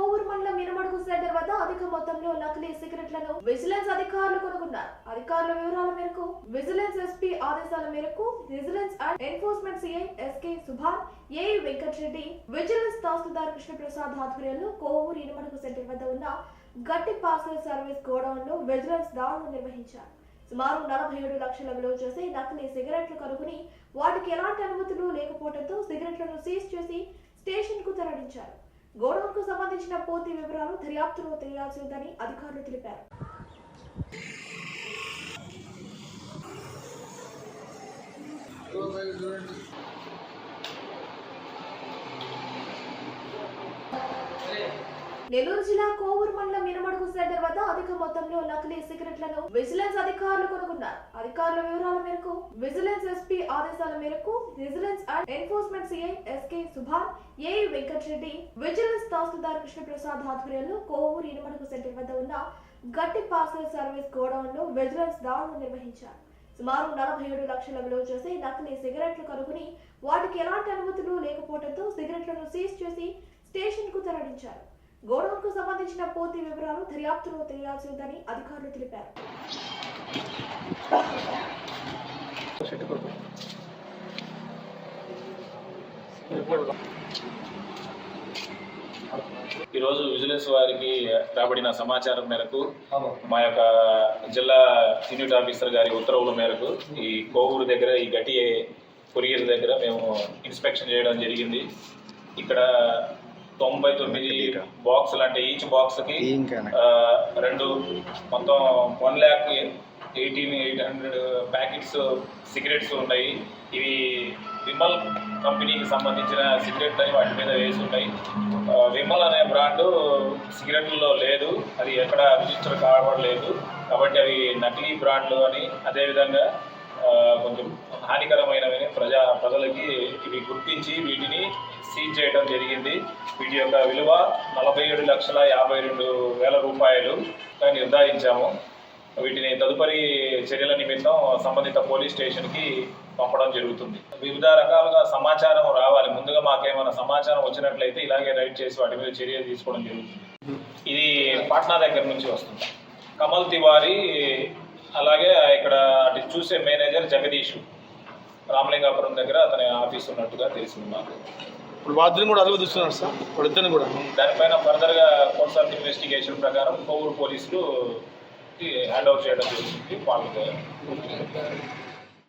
కోవూరు మండలం మినమడుగు సెంటర్ వద్ద అధిక మొత్తంలో నకిలీ సిగరెట్లను విజిలెన్స్ అధికారులు కనుగొన్నారు. అధికారుల వివరాల మేరకు విజిలెన్స్ ఎస్పీ ఆదేశాల మేరకు vigilance and enforcement CI SK Subhan AE Venkatareddy vigilance tahsildar Krishnaprasad ఆధ్వర్యంలో కోవూరు ఇనమడుగు సెంటర్ వద్ద ఉన్న గట్టి పార్సల్ సర్వీస్ గోడౌన్లో విజిలెన్స్ దాడులు నిర్వహించారు. సుమారు నలభై ఏడు లక్షల విలువ చేసే నకిలీ సిగరెట్లు కనుగొని వాటికి ఎలాంటి అనుమతులు లేకపోవడంతో సిగరెట్లను సీజ్ చేసి స్టేషన్కు తరలించారు. గోడౌన్కు సంబంధించిన పూర్తి వివరాలు దర్యాప్తులో తెలియాల్సి ఉందని అధికారులు తెలిపారు. నెల్లూరు జిల్లా కోవూరు మండలం మినమడుగు సెంటర్ వద్ద అధిక మొత్తంలో నకిలీ సిగరెట్లను విజిలెన్స్ అధికారులు కనుగొన్నారు. అధికారుల వివరాల మేరకు విజిలెన్స్ ఎస్పీ ఆదేశాల మేరకు vigilance and enforcement CI SK Subhan AE Venkatareddy vigilance tahsildar Krishnaprasad ఆధ్వర్యంలో కోవూరు ఇనమడుగు సెంటర్ వద్ద ఉన్న గట్టి పార్సల్ సర్వీస్ గోడౌన్లో విజిలెన్స్ దాడులు నిర్వహించారు. సుమారు నలభై ఏడు లక్షల విలువ చేసే నకిలీ సిగరెట్లు కనుగొని వాటికి ఎలాంటి అనుమతులు లేకపోవడంతో సిగరెట్లను సీజ్ చేసి స్టేషన్కు తరలించారు. గోడౌన్కు సంబంధించిన పూర్తి వివరాలు దర్యాప్తులో తెలియాల్సి ఉందని అధికారులు తెలిపారు. ఈరోజు విజిలెన్స్ వారికి రాబడిన సమాచారం మేరకు మా యొక్క జిల్లా యూనిట్ ఆఫీసర్ గారి ఉత్తర్వుల మేరకు ఈ కోవూరు దగ్గర ఈ గటి కొరియర్ దగ్గర మేము ఇన్స్పెక్షన్ చేయడం జరిగింది. ఇక్కడ తొంభై తొమ్మిది బాక్సులు అంటే ఈచ్ బాక్స్కి రెండు మొత్తం one lakh eighteen eight hundred packets cigarettes ఉన్నాయి. ఇవి విమల్ కంపెనీకి సంబంధించిన సిగరెట్ అని వాటి మీద వేసి ఉన్నాయి విమల్ అనే బ్రాండ్ సిగరెట్లలో లేదు. అది ఎక్కడ రిజిస్టర్ కావడలేదు కాబట్టి అవి నకిలీ బ్రాండ్లు అని అదేవిధంగా కొంచెం హానికరమైనవి ప్రజా ప్రజలకి ఇవి గుర్తించి వీటిని సీజ్ చేయడం జరిగింది. వీటి యొక్క విలువ నలభై ఏడు లక్షల యాభై రెండు వేల రూపాయలు నిర్ధారించాము. వీటిని తదుపరి చర్యల నిమిత్తం సంబంధిత పోలీస్ స్టేషన్కి పంపడం జరుగుతుంది. వివిధ రకాలుగా సమాచారం రావాలి. ముందుగా మాకేమైనా సమాచారం వచ్చినట్లయితే ఇలాగే రైడ్ చేసి వాటి మీద చర్య తీసుకోవడం జరుగుతుంది. ఇది పాట్నా దగ్గర నుంచి వస్తుంది. కమల్ తివారీ అలాగే ఇక్కడ అటు చూసే మేనేజర్ జగదీష్. రామలింగాపురం దగ్గర అతని ఆఫీస్ ఉన్నట్టుగా తెలిసింది మాకు. ఇప్పుడు వాద్యం కూడా అదుపు చూస్తున్నారు సార్. వాళ్ళిద్దరిని కూడా. దానిపైన ఫర్దర్గా కోర్స్ ఆఫ్ ఇన్వెస్టిగేషన్ ప్రకారం కోవూరు పోలీసులు హ్యాండ్ ఓవర్ చేయడం జరుగుతుంది వాళ్ళకి